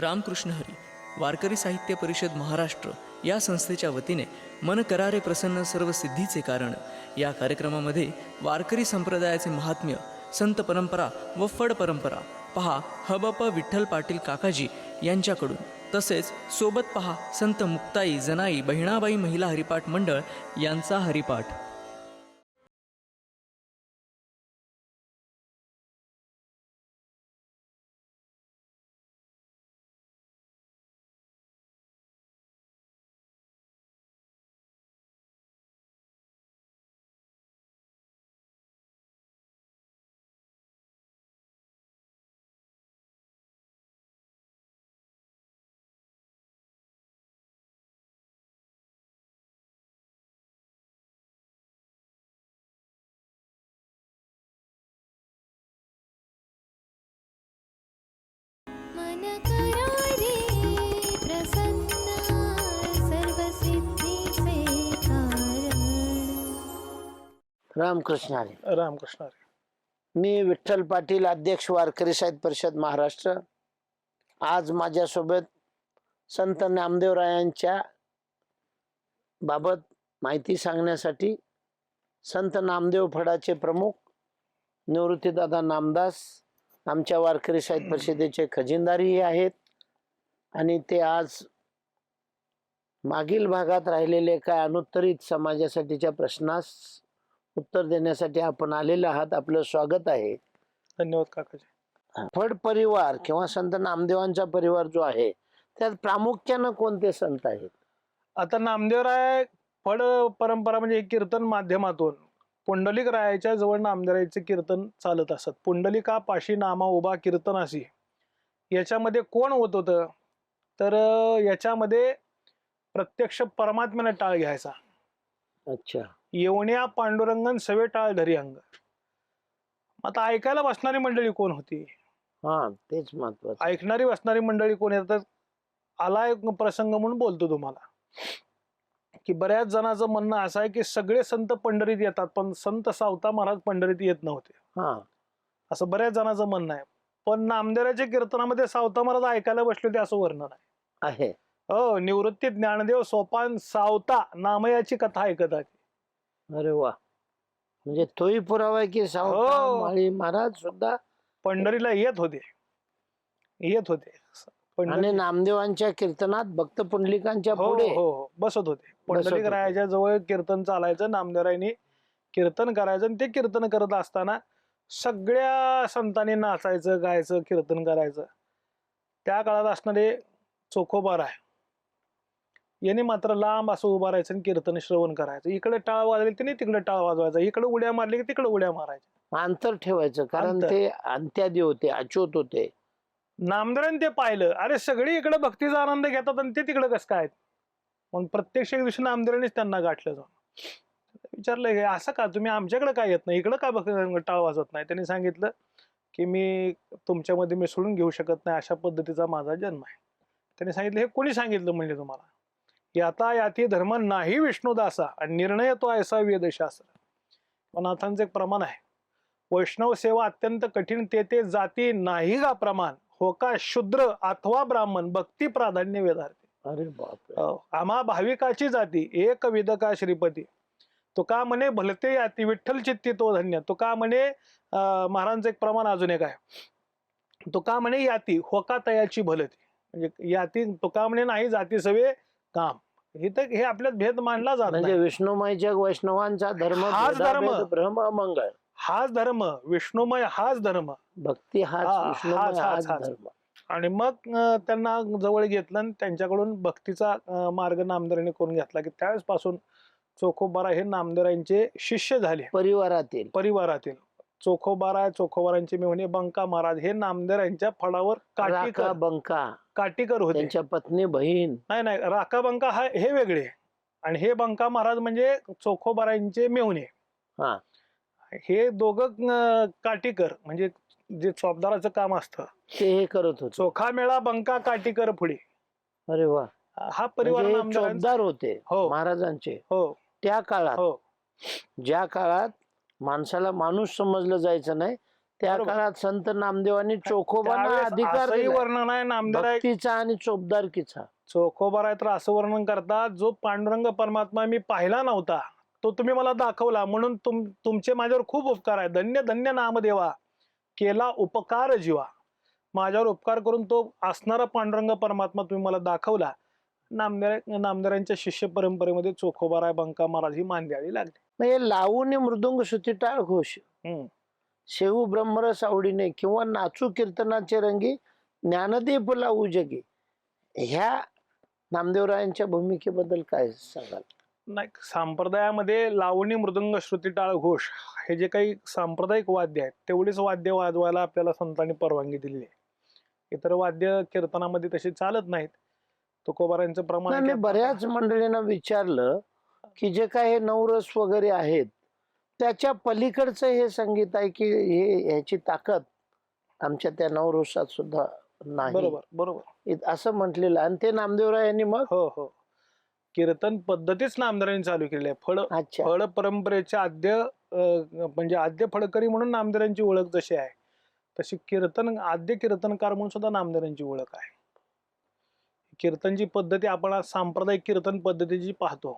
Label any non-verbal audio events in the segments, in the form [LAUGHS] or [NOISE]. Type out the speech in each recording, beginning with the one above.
रामकृष्ण हरी वारकरी साहित्य परिषद महाराष्ट्र या संस्थेच्या वतीने मन करारे प्रसन्न सर्व सिद्धीचे कारण या कार्यक्रमामध्ये वारकरी संप्रदायाचे महात्म्य संत परंपरा व फड परंपरा पहा हबप विठ्ठल पाटील काकाजी यांच्याकडून तसेच सोबत पहा संत मुक्ताई जनाई बहिणाबाई महिला हरिपाठ मंडळ यांचा हरिपाठ. रामकृष्ण हरी रामकृष्ण हरी. मी विठ्ठल पाटील अध्यक्ष वारकरी साहित्य परिषद महाराष्ट्र. आज माझ्यासोबत संत नामदेवरायांच्या बाबत माहिती सांगण्यासाठी संत नामदेव फडाचे प्रमुख निवृत्तीदादा नामदास आमच्या वारकरी साहित्य परिषदेचे खजिनदारही आहेत. आणि ते आज मागील भागात राहिलेले काय अनुत्तरित समाजासाठीच्या प्रश्नास उत्तर देण्यासाठी आपण आलेले आहात आपलं स्वागत आहे. धन्यवाद काकाजी. फड परिवार किंवा संत नामदेवांचा परिवार जो आहे त्यात प्रामुख्यानं कोणते संत आहेत? आता नामदेवराय फड परंपरा म्हणजे कीर्तन माध्यमातून पुंडलिक रायाच्या जवळ नामदेवरायचे कीर्तन चालत असत. पुंडलिका पाशी नामा उभा कीर्तनाशी याच्यामध्ये कोण होत होतं? तर याच्यामध्ये प्रत्यक्ष परमात्म्याने टाळ घ्यायचा. अच्छा. येवण्या पांडुरंगन सवे टाळ धरी अंग. आता ऐकायला बसणारी मंडळी कोण होती? हा तेच महत्वाचं. ऐकणारी बसणारी मंडळी कोण येतात आला एक प्रसंग म्हणून बोलतो तुम्हाला. की बऱ्याच जणांचं म्हणणं असं आहे की सगळे संत पंढरीत येतात पण संत सावता महाराज पंढरीत येत नव्हते. हा. असं बऱ्याच जणांचं म्हणणं आहे. पण नामदेवाच्या कीर्तनामध्ये सावता महाराज ऐकायला बसले होते असं वर्णन आहे. हो निवृत्ती ज्ञानदेव सोपान सावता नामयाची कथा ऐकत आहे. अरे वा. म्हणजे तोही पुरावा आहे की सावता हो. महाराज सुद्धा पंढरीला येत होते. येत होते. आणि नामदेवांच्या कीर्तनात भक्त पुंडलिकांच्या हो पुढे हो हो. बसत होते. पंढरीक होते. रायाच्या जवळ कीर्तन चालायचं नामदेवरायांनी कीर्तन करायचं आणि ते कीर्तन करत असताना सगळ्या संतांनी नाचायचं गायचं कीर्तन करायचं. त्या काळात असणारे चोखोबार आहे. याने मात्र लांब असं उभं राहायचं आणि कीर्तन श्रवण करायचं. इकडे टाळ वाजले त्याने तिकडे टाळ वाजवायचा. इकडे उड्या मारली की तिकडे उड्या मारायच्या. अंतर ठेवायचं कारण. ते अंत्यादी होते अचूत होते. नामदेवाने ते पाहिलं. अरे सगळे इकडे भक्तीचा आनंद घेतात आणि ते तिकडे कसं काय मग प्रत्यक्ष एक दिवशी नामदेवानेच त्यांना गाठलं जाऊन. विचारलं हे असं का? तुम्ही आमच्याकडे काय येत नाही? इकडं का भक्ती टाळ वाजवत नाही? त्यांनी सांगितलं की मी तुमच्यामध्ये मिसळून घेऊ शकत नाही. अशा पद्धतीचा माझा जन्म आहे. त्यांनी सांगितलं हे कोणी सांगितलं म्हणजे तुम्हाला? याता याती धर्म नाही विष्णुदासा आणि निर्णय तो ऐसा वेदशास्त्र पण नाथांचं एक प्रमाण आहे. वैष्णव सेवा अत्यंत कठीण ते ते जाती नाही का प्रमाण. हो का? शूद्र अथवा ब्राह्मण भक्ती प्राधान्य वेधार्थे. अरे बापरे. हो. आम्हा भाविकाची जाती एक विदका श्रीपती. तो का म्हणे भलते याती विठ्ठल चित्ती तो धन्य. तो का म्हणे अं, महाराजांचं एक प्रमाण अजून एक आहे. तो का म्हणे याती होका तयाची भलती. म्हणजे याती तो का म्हणे नाही जाती सवे काम. हे तर हे आपल्यात भेद मानला जात म्हणजे नाही. विष्णुमयच्या वैष्णवांचा धर्म हाच धर्म. भेदाभेद, भ्रम अमंगळ. हाच धर्म. विष्णुमय हाच धर्म. भक्ती हाच हा, विष्णुमय हाच हाच, हाच. धर्म. आणि मग त्यांना जवळ घेतलं आणि त्यांच्याकडून भक्तीचा मार्ग नामदेवाने करून घेतला की त्यावेळेस पासून चोखोबारा हे नामदेवरांचे शिष्य झाले. परिवारातील. परिवारातील. चोखोबारा चोखोबारांचे मेहणे बंका महाराज हे नामदेवरांच्या फळावर काटीकर बंका. काटीकर होते. त्यांच्या पत्नी बहीण. नाही नाही राका बंका हा हे वेगळे. आणि हे बंका महाराज म्हणजे चोखोबारांचे मेहुणे. हा. हे दोघं काटीकर म्हणजे जे चौबदाराचं काम असतं. ते हे करत होते. चोखा मेळा बंका काटीकर पुढे अरे वा. हा परिवार म्हणजे चोपदार होते हो. महाराजांचे. हो. त्या काळात हो. ज्या काळात माणसाला माणूस समजलं जायचं नाही त्या बरोबर. काळात संत नामदेवांनी चोखोबांना त्यावेळेस अधिकार असंही दिलाय. वर्णन आहे भक्तीचा आणि चोपदारकीचा. चोखोबार आहे तर असं वर्णन करतात जो पांडुरंग परमात्मा मी पाहिला नव्हता तो तुम्ही मला दाखवला म्हणून तुम तुमचे माझ्यावर खूप उपकार आहे. धन्य धन्य नामदेवा. केला उपकार जीवा. माझ्यावर उपकार करून तो असणारा पांडुरंग परमात्मा तुम्ही मला दाखवला. नामदेव नामदेवांच्या शिष्य परंपरेमध्ये चोखोबाराय बंका महाराज ही मान द्यावी लागली. हे लावून मृदुंग सुतीटाळ घोष. हम्म. शेऊ ब्रह्मरस आवडीने किंवा नाचू कीर्तनाचे रंगी ज्ञानदीप लावू जगी. ह्या नामदेवरायांच्या भूमिकेबद्दल काय सांगाल? नाही संप्रदायामध्ये लावणी मृदंग श्रुती टाळ घोष हे जे काही सांप्रदायिक वाद्य आहेत तेवढीच वाद्य वाजवायला आपल्याला संतांनी परवानगी दिली आहे. इतर वाद्य कीर्तनामध्ये तशी चालत नाहीत. तुकोबारांचं प्रमाण मी बऱ्याच मंडळींना विचारलं की जे काय हे नवरस वगैरे आहेत त्याच्या पलीकडचं हे संगीत आहे की हे ह्याची ताकद आमच्या त्या नवरसात सुद्धा नाही? बरोबर बरोबर. असं म्हटलेलं आणि ते नामदेवराय यांनी मग हो हो. कीर्तन पद्धतीच नामदेवांनी चालू केली आहे. फळ अच्छा. फळ परंपरेचे आद्य अं, म्हणजे आद्य फळकरी म्हणून नामदेवांची ओळख जशी आहे तशी कीर्तन आद्य कीर्तनकार म्हणून सुद्धा नामदेवांची ओळख आहे. कीर्तनची पद्धती आपण आज सांप्रदायिक कीर्तन पद्धती जी पाहतो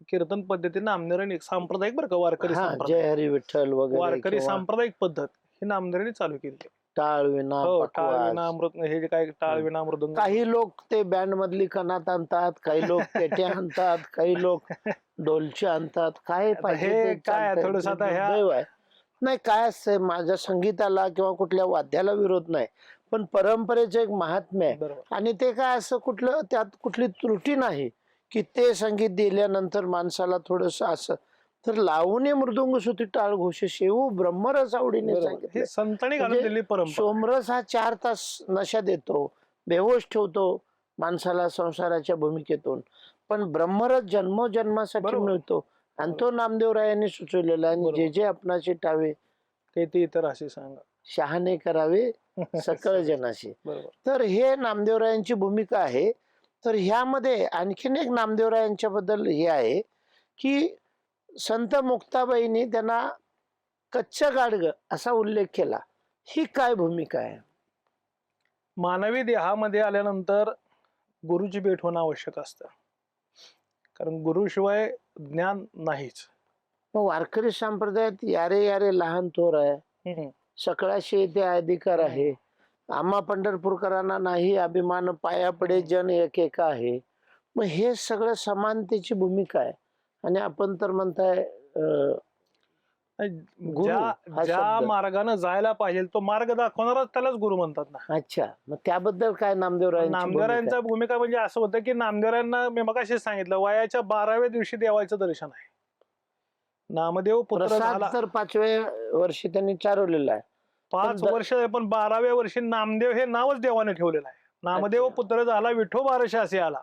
ती कीर्तन पद्धती नामदेवांनी एक सांप्रदायिक बरं का वारकरी हा संप्रदाय. जय हरी विठ्ठल वगैरे वारकरी किंवा सांप्रदायिक पद्धत ही नामदेवांनी चालू केली आहे. टाळ विना हो टाळ पखवाज. विना अमृत हे जे काय टाळ हम्म. विना मृदंग काही लोक ते बँड मधली कणात आणतात काही लोक पेट्या [LAUGHS] आणतात काही लोक डोलचे आणतात काय पाहिजे हे ते काय चालतंय. थोडंसं आता ह्या- दुर्दैव आहे नाही काय असतंय माझ्या संगीताला किंवा कुठल्या वाद्याला विरोध नाही पण परंपरेचं एक महात्म्य आहे बरोबर आणि ते काय असं कुठलं त्यात कुठली त्रुटी नाही की ते संगीत दिल्यानंतर माणसाला थोडस असं तर लावणे मृदुंग सुती टाळ घोष शेवू ब्रह्मरस आवडीने. सांगितलं. संतांनी घालून म्हणजे सोमरस हा चार तास नशा देतो बेहोश ठेवतो माणसाला संसाराच्या भूमिकेतून. पण ब्रह्मरस जन्मोजन्मासाठी. मिळतो. आणि तो नामदेवरायांनी सुचवलेला आहे. आणि. जे जे आपणाचे टावे ते ते इतर असे सांगा. शहाणे करावे सकळ [LAUGHS] जनाशी. तर हे नामदेवरायांची भूमिका आहे. तर ह्यामध्ये आणखीन एक नामदेवरायांच्या बद्दल हे आहे की संत मुक्ताबाईंनी त्यांना कच्चं गाडग असा उल्लेख केला. ही काय भूमिका आहे? मानवी देहामध्ये आल्यानंतर गुरुची भेट होणं आवश्यक असतं. कारण गुरुशिवाय ज्ञान नाहीच. मग वारकरी संप्रदायात यारे यारे लहान थोर आहे. सकळाशी येथे अधिकार आहे. आम्हा पंढरपूरकरांना नाही अभिमान पाया पडे जन एक एका आहे. मग हे सगळं समानतेची भूमिका आहे. आणि आपण तर म्हणताय अं, गुरु ज्या हा ज्या शब्द. मार्गाने जायला पाहिजे तो मार्ग दाखवणारच त्यालाच गुरु म्हणतात ना अच्छा मग त्याबद्दल काय नामदेवरायांची भूमिका नामदेवरांचा आहे? भूमिका म्हणजे असं होतं की नामदेवरांना मी मगाशीच सांगितलं वयाच्या बाराव्या दिवशी देवाचं दर्शन आहे नामदेव पुत्र प्रसाद झाला तर पाचव्या वर्षी त्यांनी चारवलेला आहे पाच पण द- वर्ष पण बाराव्या वर्षी नामदेव हे नावच देवाने ठेवलेलं आहे नामदेव अच्छा. पुत्र झाला विठो बारशे असे आला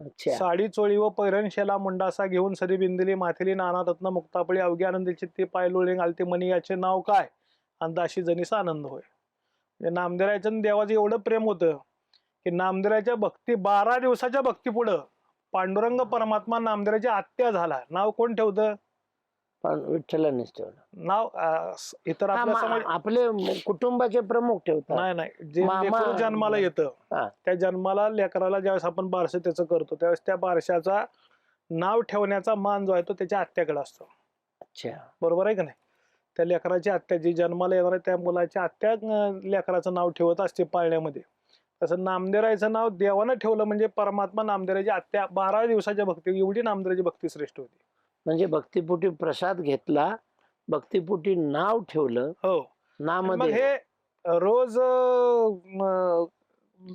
साडी चोळी व पैरण शेला मुंडासा घेऊन सरी बिंदली माथेली नाना रत्न मुक्तापळी अवघी आनंदी चित्ती पाय लोळे घालते मनी याचे नाव काय? अंदाशी जनीसा आनंद होय. म्हणजे नामदेवाच्या देवाचं एवढं प्रेम होतं की नामदेराच्या भक्ती बारा दिवसाच्या भक्ती पुढं पांडुरंग परमात्मा नामदेराची आत्या झाला. नाव कोण ठेवतं? पण विठ्ठलानेच ठेवलं. नाव अं, स- इतर हा, आपल्या मा- समाज आपले कुटुंबाचे प्रमुख ठेवतात. नाही नाही जे मामा- लेकरू जन्माला येतं हा. त्या जन्माला लेकराला ज्यावेळेस आपण बारसं त्याचं करतो त्यावेळेस त्या बारशाचा नाव ठेवण्याचा मान जो आहे तो त्याच्या आत्याकडे असतो. अच्छा. बरोबर आहे का नाही? त्या लेकराची आत्या जी जन्माला येणार आहे त्या मुलाची आत्या अं, लेकराचं नाव ठेवत असते पाळण्यामध्ये. तसं नामदेवाचं नाव देवानं ठेवलं म्हणजे परमात्मा नामदेवाची आत्या बारा दिवसाच्या भक्ती एवढी नामदेवाची भक्ती श्रेष्ठ होती. म्हणजे भक्तिपुटी प्रसाद घेतला भक्तिपुटी नाव ठेवलं हो. मग नामध्ये हे रोज अं,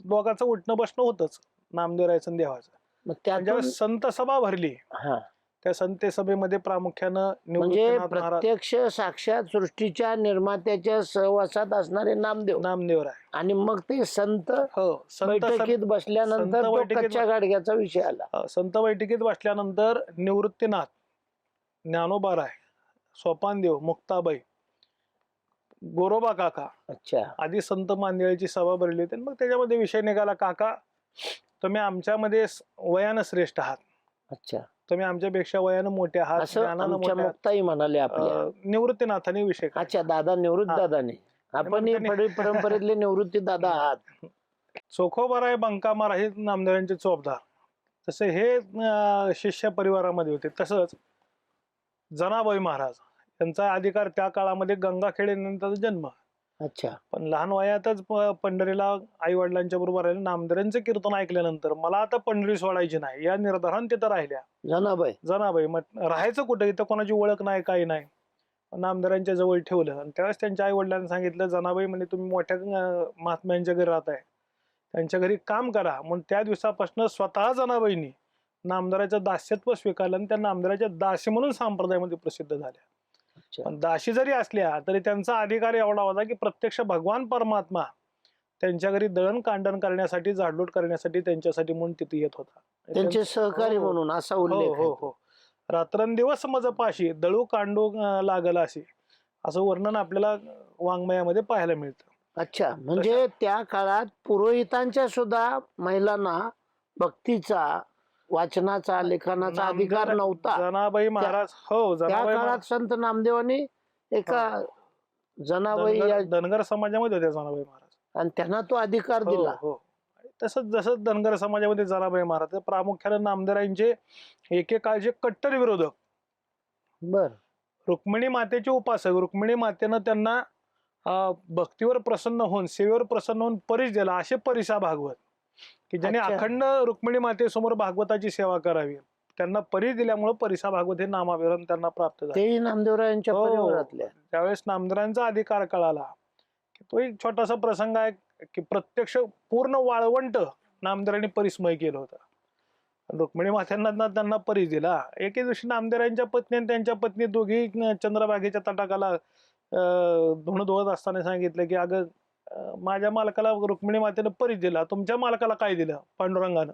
दोघांचं उठणं बसणं होतच नामदेवरायचं देवाचं मग आणि त्यातून ज्यावेळेस संत सभा भरली हा. त्या संत सभेमध्ये प्रामुख्यानं म्हणजे निवृत्तीनाथ महाराज प्रत्यक्ष साक्षात सृष्टीच्या निर्मात्याच्या सहवासात असणारे नामदेव. नामदेव आहे आणि मग ते संत हो संत सभे- बैठकीत बसल्यानंतर संत तो बैठकीत कच्च्या गाडग्याचा विषय आला. अ, संत बैठकीत बसल्यानंतर निवृत्तीनाथ ज्ञानोबाराय सोपानदेव मुक्ताबाई गोरोबा काका अच्छा. आधी संत मांदिळीची सभा भरली होती मग त्याच्यामध्ये विषय निघाला काका तुम्ही आमच्यामध्ये स- वयानं श्रेष्ठ आहात. अच्छा. तुम्ही आमच्यापेक्षा वयानं मोठे आहात असं ज्ञानानं आमच्या मोठे आहात. मुक्ताई म्हणाले आपल्या. अ, निवृत्तीनाथाने विषय काढला. अच्छा दादा निवृत्त हा. दादाने. आपण ही फडी परंपरेतले [LAUGHS] निवृत्ती दादा आहात. चोखोबाराय बंकामारा हे नामदेवांचे चोपदार. तसे हे अं, शिष्य परिवारामध्ये होते. तसंच जनाबाई महाराज यांचा अधिकार त्या काळामध्ये गंगाखेड त्यांचा जन्म अच्छा. पण लहान वयातच पंढरीला आई वडिलांच्या बरोबर राहिले नामदेवांचे कीर्तन ऐकल्यानंतर मला आता पंढरी सोडायची नाही या निर्धाराने तिथं राहिल्या. जनाबाई. जनाबाई मग राहायचं कुठं? इथं कोणाची ओळख नाही काही नाही. नामदारांच्या जवळ ठेवलं. आणि त्यावेळेस त्यांच्या आई वडिलांनी सांगितलं जनाबाई म्हणजे तुम्ही मोठ्या महात्म्यांच्या घरी राहताय त्यांच्या घरी काम करा. म्हणून त्या दिवसापासून स्वतः जनाबाईंनी नामदाराचं दास्यत्व स्वीकारलं आणि त्या नामदाराच्या दासी म्हणून संप्रदायामध्ये प्रसिद्ध झाल्या. पण दासी जरी असल्या तरी त्यांचा अधिकार एवढा होता की प्रत्यक्ष भगवान परमात्मा त्यांच्या घरी दळण कांडण करण्यासाठी जाडलोट करण्यासाठी त्यांच्यासाठी म्हणून तिथे येत होता त्यांचे सहकारी हो. म्हणून असा हो उल्लेख हो आहे. हो रात्रंदिवस मज पाशी दळू कांडू लागला असे असं वर्णन आपल्याला वाङ्मयामध्ये पाहायला मिळतं अच्छा म्हणजे त्या काळात पुरोहितांच्या सुद्धा महिलांना भक्तीचा वाचनाचा लेखनाचा अधिकार नव्हता. जनाबाई महाराज हो त्या जनाबाई काळात संत नामदेवांनी एका जनाबाई या धनगर धनगर समाजामध्ये होत्या जनाबाई महाराज. आणि त्यांना तो अधिकार हो दिला. हो. तसंच जसं धनगर समाजामध्ये जनाबाई महाराज तर प्रामुख्याने नामदारांचे एकेकाळचे कट्टर विरोधक. बर. रुक्मिणी मातेचे उपासक. रुक्मिणी मातेनं त्यांना अं, भक्तीवर प्रसन्न होऊन सेवेवर प्रसन्न होऊन परीस दिला असे परिसा भागवत. की ज्यांनी. अखंड रुक्मिणी मातेसमोर भागवताची सेवा करावी. त्यांना परीस दिल्यामुळे परिसा भागवत हे नामाभिरण त्यांना प्राप्त झाले. नामदेवरायांच्या हो. त्यावेळेस नामदारांचा अधिकार कळाला. की तो एक छोटासा प्रसंग आहे की प्रत्यक्ष पूर्ण वाळवंट नामदारांनी परिसमय केलं होतं. रुक्मिणी मात्यांना ना त्यांना परीस दिला. एके दिवशी नामदेवांच्या पत्नी आणि त्यांच्या पत्नी दोघी अं, चंद्रबागेच्या तटाकाला अं, धुणं धुवत असताना सांगितलं की अगं माझ्या मालकाला रुक्मिणी मातेनं परीस दिला. तुमच्या मालकाला काय दिलं? पांडुरंगानं.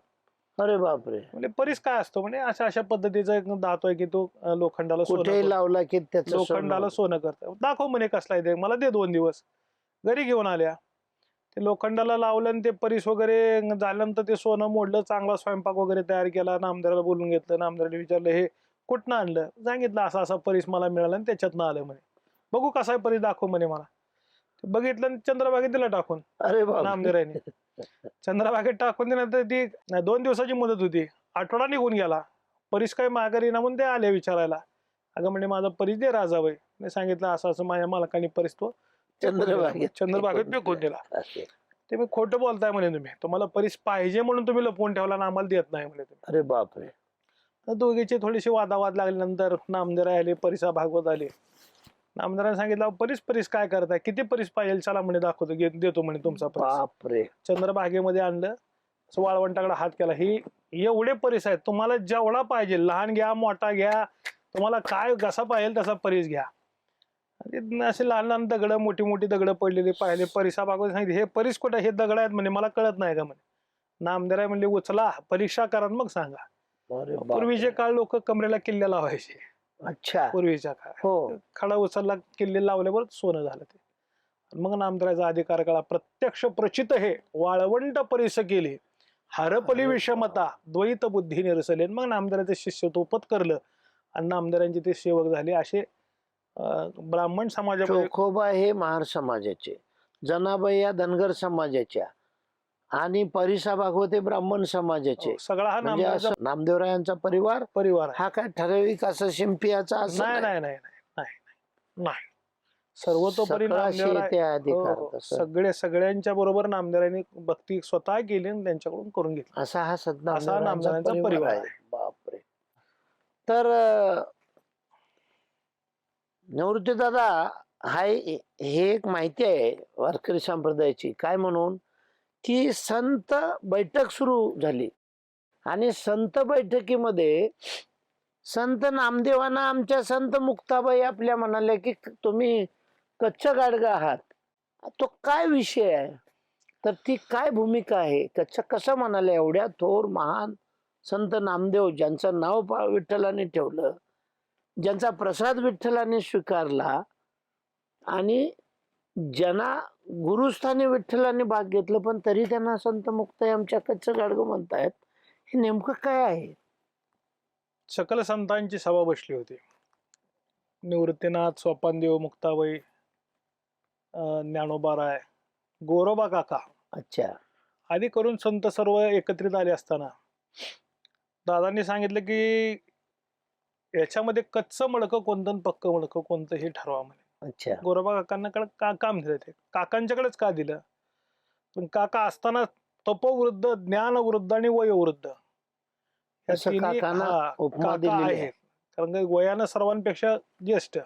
अरे बापरे. म्हणजे परीस काय असतो? म्हणजे अशा अशा पद्धतीचा एक दातो आहे की तो अं, लोखंडाला सोनं कुठेही लावला की त्याचं लोखंडाला सोनं सोनं करतं. दाखव म्हणे कसला आहे ते. मला दे दोन दिवस. घरी घेऊन आल्या. ते लोखंडाला लावलं आणि ते परीस वगैरे झाल्यानंतर ते सोनं मोडलं चांगला स्वयंपाक वगैरे तयार केला नामदाराला बोलून घेतलं. नामदाराने विचारलं हे कुठनं आणलं? सांगितलं असा असा परीस मला मिळाला आणि त्याच्यातनं आलं म्हणे. बघू कसा आहे परीस दाखव म्हणे मला. बघितलं आणि चंद्रबागेत दिला टाकून. अरे बाप नामदेवाने चंद्रबागेत टाकून दिल्यानंतर ती दोन दिवसाची मुदत होती. आठवडा निघून गेला. परीस काय माघारी ना म्हणून ते आले विचारायला. अगं म्हणजे माझा परीस दे राजाबाई मी सांगितलं असं असं माझ्या मालकाने परीस तो चंद्रबागेत चंद्रबागेत फेकून दिला. ते मी खोटं बोलताय म्हणे तुम्ही. तुम्हाला परीस पाहिजे म्हणून तुम्ही लपवून ठेवला आणि आम्हाला देत नाही म्हणे तुम्ही. अरे बापरे. तर दोघीची थोडीशी वादावाद लागल्यानंतर नामदेव आले परिसा भागवत आले. नामदाराने सांगितलं "अहो, परीस परीस काय करताय? किती परीस पाहिजे? चला म्हणे दाखवतो घे- देतो म्हणे तुमचा परीस. बापरे. चंद्रभागेमध्ये आणलं असं वाळवंटाकडे हात केला. ही एवढे परीस आहेत तुम्हाला जेवढा पाहिजे लहान घ्या मोठा घ्या तुम्हाला काय कसा पाहिजे तसा परीस घ्या. आणि ते असे लहान लहान दगड मोठी मोठी दगड पडलेली पाहिले. परिसा भागवत सांगितले हे परीस कुठे हे दगड आहेत म्हणे मला कळत नाही का म्हणे. नामदेराय म्हणले उचला परीक्षा करा आणि मग सांगा. अरे पूर्वीचे. काळ लोक कमरेला किल्ल्या लावायचे. अच्छा. पूर्वीच्या काळ हो. खडा उचलला किल्ले लावल्यावर सोनं झालं ते. मग नामदाराचा अधिकार कळा प्रत्यक्ष प्रचित हे वाळवंट परिस केले. हरपली विषमता द्वैत बुद्धी निरसले. मग नामदाराचे शिष्य तोपत करलं. आणि नामदारांचे ते सेवक झाले. असे अं, ब्राह्मण समाजामध्ये चोखोबा हे महार समाजाचे. जनाबाई या धनगर समाजाच्या. आणि परिसा भागवते ब्राह्मण समाजाचे हो, सगळा हा म्हणजे असं नामदेवरायांचा परिवार परिवार आहे हा काय ठराविक असं शिंपियाचा असं नाही नाही. नाही नाही नाही नाही नाही सर्वतोपरी सकळाशी नामदेवराय येते हो, अधिकार हो. तसं. सगळे सगळ्यांच्या बरोबर नामदेवांनी भक्ती स्वतः केली आणि त्यांच्याकडून करून घेतली असा हा असा नामदेवरायांचा परिवार आहे. बापरे तर अं, निवृत्ती दादा हाय हे एक माहिती आहे वारकरी संप्रदायाची काय म्हणून की संत बैठक सुरू झाली. आणि संत बैठकीमध्ये संत नामदेवांना आमच्या संत मुक्ताबाई आपल्या म्हणाल्या की तुम्ही कच्च गाडगा आहात. तो काय विषय आहे? तर ती काय भूमिका आहे? कच्छ कसं म्हणाले एवढ्या थोर महान संत नामदेव ज्यांचं नाव पा- विठ्ठलाने ठेवलं ज्यांचा प्रसाद विठ्ठलाने स्वीकारला आणि ज्यांना गुरुस्थानी विठ्ठलाने भाग घेतलं पण तरी त्यांना संत मुक्त आमच्या कच्च गाडगं म्हणतायत. हे नेमकं काय आहे? सकल संतांची सभा बसली होती. निवृत्तीनाथ सोपानदेव मुक्ताबाई अं, ज्ञानोबाराय गोरोबा काका. अच्छा. आदी करून संत सर्व एकत्रित आले असताना. दादांनी सांगितलं की याच्यामध्ये कच्चं मडकं कोणतं पक्कं मडकं कोणतं हे ठरवा म्हणे. अच्छा. गोरोबा काकांना कडे का काम दिलं ते. काकांच्याकडेच का दिलं? पण काका असताना तपोवृद्ध ज्ञानवृद्ध आणि वयोवृद्ध. या असं तिन्ही- काकांना हा, उपमा काका दिलेली आहे. आहेत. कारण का वयानं सर्वांपेक्षा ज्येष्ठ.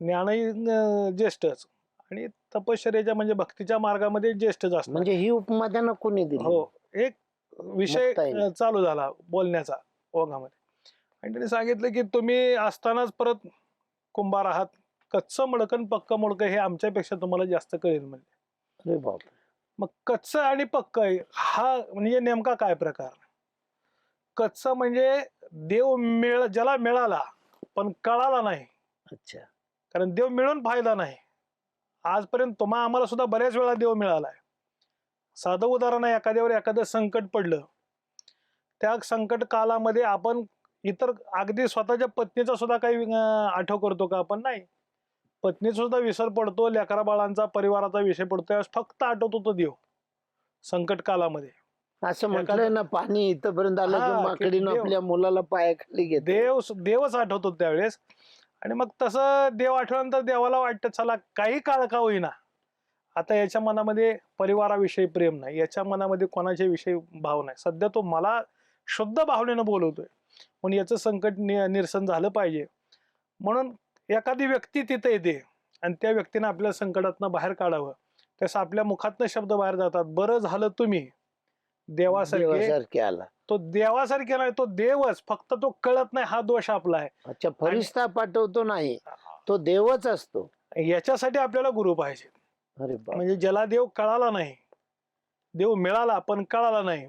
ज्ञानही अं, ज्येष्ठच. आणि तपश्चर्याच्या म्हणजे भक्तीच्या मार्गामध्ये ज्येष्ठच असतात. म्हणजे ही उपमा त्यांना कोणी दिली? हो. एक विषय मुक्ता येईल. अं, चालू झाला बोलण्याचा ओघामध्ये. आणि त्यांनी सांगितलं की तुम्ही असतानाच परत कुंभार आहात. कच्चं मडकन पक्क मडकं हे आमच्यापेक्षा तुम्हाला जास्त कळेल म्हणजे. अरे बाप मग कच्चं आणि पक्क हा म्हणजे नेमका काय प्रकार? कच्चं म्हणजे देव मिळ ज्याला मिळाला पण कळाला नाही. अच्छा. कारण देव मिळून फायदा नाही. आजपर्यंत तुम्हा आम्हाला सुद्धा बऱ्याच वेळा देव मिळालाय. साधं उदाहरण आहे एखाद्यावर एखादं संकट पडलं. त्या संकट कालामध्ये आपण इतर अगदी स्वतःच्या पत्नीचा सुद्धा काही आठव करतो का आपण? नाही. पत्नीचा सुद्धा विसर पडतो लेकरा बाळांचा परिवाराचा विषय पडतो त्यावेळेस फक्त आठवतो तो देव. संकट कालामध्ये. असं म्हटलंय ना पाणी इथपर्यंत आलं की माकडीनं देव- आपल्या मुलाला पायाखाली घेते देव देवच आठवतो त्यावेळेस. आणि मग तसं देव आठवल्यानंतर देवाला वाटतं चला काही काळ का होईना. आता याच्या मनामध्ये परिवाराविषयी प्रेम नाही. याच्या मनामध्ये कोणाच्या विषयी भाव नाही. सध्या तो मला शुद्ध भावनेनं बोलवतोय. म्हणून याचं संकट नि- निरसन झालं पाहिजे. म्हणून एखादी व्यक्ती तिथे येते आणि त्या व्यक्तीनं आपल्या संकटातनं बाहेर काढावं. तसं आपल्या मुखातनं शब्द बाहेर जातात. बरं झालं तुम्ही. देवासारखे आला. तो देवासारखे नाही तो देवच. फक्त तो कळत नाही हा दोष आपला आहे. अच्छा फरिश्ता पाठवतो नाही. तो देवच असतो. याच्यासाठी आपल्याला गुरु पाहिजे म्हणजे ज्याला देव कळाला नाही देव मिळाला पण कळाला नाही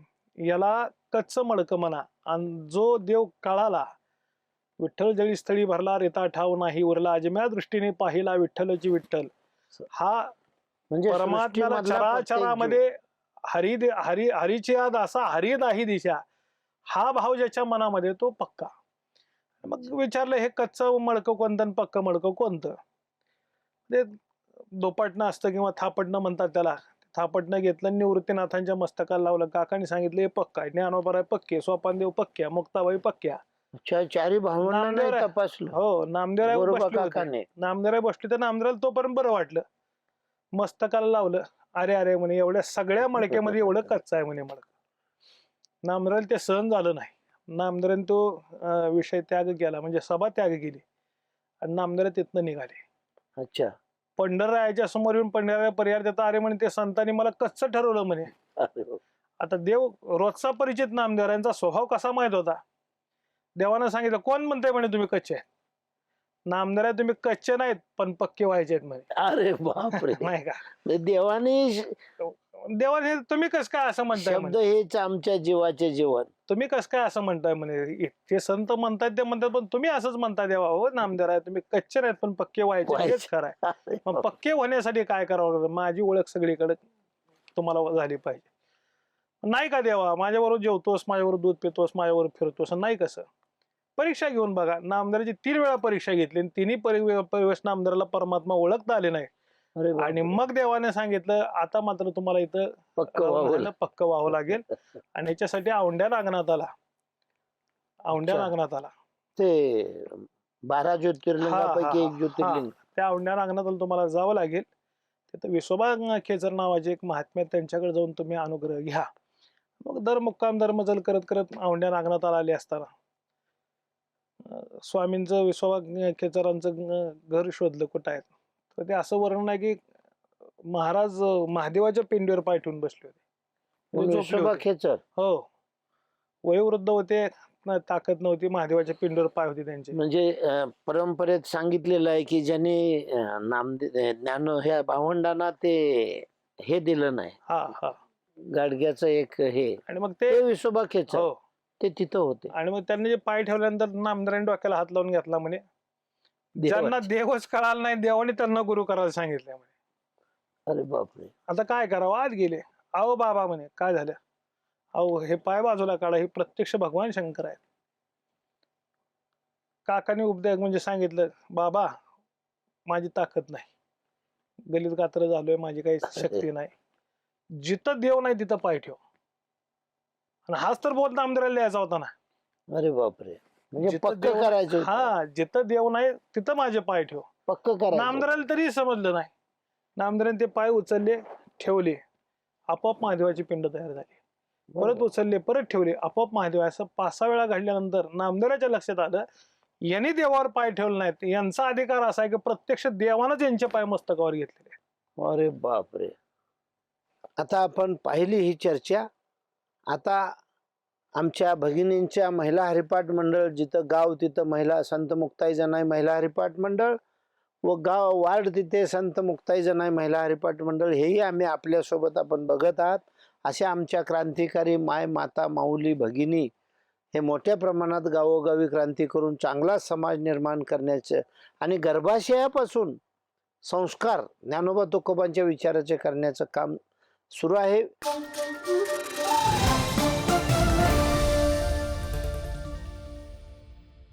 याला कच्च मडकं म्हणा. आणि जो देव कळाला विठ्ठल जळी स्थळी भरला रेता ठाव नाही उरला अजम्या दृष्टीने पाहिला विठ्ठलची विठ्ठल. हा म्हणजे परमात्म्याला. चराचरामध्ये हरी दे- हरी हरीची आद असा हरी नाही दिशा हा भाव ज्याच्या मनामध्ये तो पक्का. मग विचारलं हे कच्चं मडकं कोणतं पक्क मडकं कोणतं? ते दोपाटणं असतं किंवा थापटणं म्हणतात त्याला. थापटणं घेतलं निवृत्तीनाथांच्या मस्तकाला लावलं काकाने सांगितलं हे पक्का आहे ज्ञानोबराय पक्के सोपानदेव पक्क्या मुक्ताबाई पक्क्या. चारी भावांना नामदेव नाही आहे. तपासलं. हो नामदेवराय गोरोबा बसले होते. काकाने. नामदेवराय बसले तर नामदेवराला तोपर्यंत बरं वाटलं. मस्तकाला लावलं. अरे अरे म्हणे एवढ्या सगळ्या मडक्यामध्ये एवढं कच्चं आहे म्हणे मडक. नामदेवराला ते सहन झालं नाही. नामदेवराने तो अं, विषय त्याग केला. म्हणजे सभा त्याग केली. आणि नामदेवरा तिथनं निघाले. अच्छा. पंढररायाच्या समोर येऊन पंढरराय पर्याय देता अरे म्हणे ते संतांनी मला कच्चं ठरवलं म्हणे. अरे बाप. आता देव रोजचा परिचित नामदेवरायांचा स्वभाव कसा माहीत होता? देवानं सांगितलं कोण म्हणताय म्हणे तुम्ही कच्चे? आहेत नामदेवराय तुम्ही कच्चे नाहीत पण पक्के व्हायचे आहेत म्हणे. अरे बापरे. [LAUGHS] नाही का? देवाने श- देवाने तुम्ही कस काय असं म्हणताय शब्द म्हणे? हेच आमच्या जीवाचे जीवन. तुम्ही कस काय असं म्हणताय म्हणे? ते संत म्हणतात ते म्हणतात पण तुम्ही असंच म्हणता देवा. हो नामदेवराय तुम्ही कच्चे नाहीत पण पक्के व्हायचे. हेच. खरंय [LAUGHS] अरे मग बाप. पक्के होण्यासाठी काय करावं लागलं? माझी ओळख सगळीकडे तुम्हाला झाली पाहिजे. नाही का देवा? माझ्याबरोबर जेवतोस माझ्याबरोबर दूध पितोस माझ्याबरोबर फिरतोस नाही कसं परीक्षा घेऊन बघा. नामदाराची तीन वेळा परीक्षा घेतली आणि तिन्ही परि- परिवेश नामदाराला परमात्मा ओळखता आले नाही. आणि मग देवाने सांगितलं आता मात्र तुम्हाला इथं पक्क व्हावं राहायला पक्क व्हावं लागेल. आणि याच्यासाठी औंढ्या नागनाथ आला. अच्छा. नागनाथ आला. ते बारा ज्योतिर्लिंगापैकी एक ज्योतिर्लिंग. त्या औंढ्या नागनाथाला तुम्हाला जावं लागेल. तिथं विसोबा खेचर नावाचे एक महात्मे आहेत, त्यांच्याकडे जाऊन तुम्ही अनुग्रह घ्या. मग दर मुक्काम धर्मजल करत करत औंढ्या नागनाथाला आले असताना. स्वामींचं विसोबा खेचरांचं अं, घर शोधलं कुठं आहे? तर ते असं वर्णन आहे की महाराज महादेवाच्या पिंडीवर पाय ठेवून बसले होते. म्हणजे झोपले विसोबा होते. खेचर हो. वयोवृद्ध होते ताकद नव्हती महादेवाच्या पिंडीवर पाय होते त्यांचे. म्हणजे परंपरेत सांगितलेलं आहे की ज्याने नामदे ज्ञान ह्या भावंडांना ते हे दिलं नाही. हा हा. गाडग्याचं एक हे. आणि मग ते ते विसोबा खेचर हो. ते तिथं होते. आणि मग त्यांनी जे पाय ठेवल्यानंतर नामदारांनी डोक्याला हात लावून घेतला म्हणे. ज्यांना देवाचे. कळाला नाही देवाने त्यांना गुरु करायला सांगितलं म्हणे. अरे बापरे. आता काय करावं? आज गेले. अहो बाबा म्हणे काय झालं? अहो हे पाय बाजूला काढा हे प्रत्यक्ष भगवान शंकर आहेत. काकाने उपदेश म्हणजे सांगितलं बाबा माझी ताकद नाही. गलीत गात्र झालोय माझी काही शक्ती नाही. जिथं देव नाही तिथं पाय ठेव. आणि हाच तर बोध नामदेवाला लिहायचा होता ना. अरे बापरे. म्हणजे जिथं पक्क देव- करायचं होतं. हा जिथं देव नाही तिथं माझे पाय ठेव. पक्क करायचं नामदाराला तरी समजलं नाही. नामदाराने ते पाय उचलले ठेवले. आपोआप महादेवाची पिंड तयार झाली. परत. उचलले परत ठेवले. आपोआप महादेव असं पाच सहा वेळा घडल्यानंतर नामदेवाच्या लक्षात आलं यांनी देवावर पाय ठेवले नाहीत. यांचा अधिकार असा आहे की प्रत्यक्ष देवानंच यांचे पाय मस्तकावर घेतलेले अरे बापरे. आता आपण पाहिली ही चर्चा. आता आमच्या भगिनींच्या महिला हरिपाठ मंडळ जिथं गाव तिथं महिला संत मुक्ताई जनाई महिला हरिपाठ मंडळ व गाव वार्ड तिथे संत मुक्ताई जनाई महिला हरिपाठ मंडळ हेही आम्ही आपल्यासोबत आपण बघत आहात. अशा आमच्या क्रांतिकारी माय माता माऊली भगिनी हे मोठ्या प्रमाणात गावोगावी क्रांती करून चांगला समाज निर्माण करण्याचं आणि गर्भाशयापासून संस्कार ज्ञानोबा तुकोबांच्या विचाराचे करण्याचं काम सुरू आहे.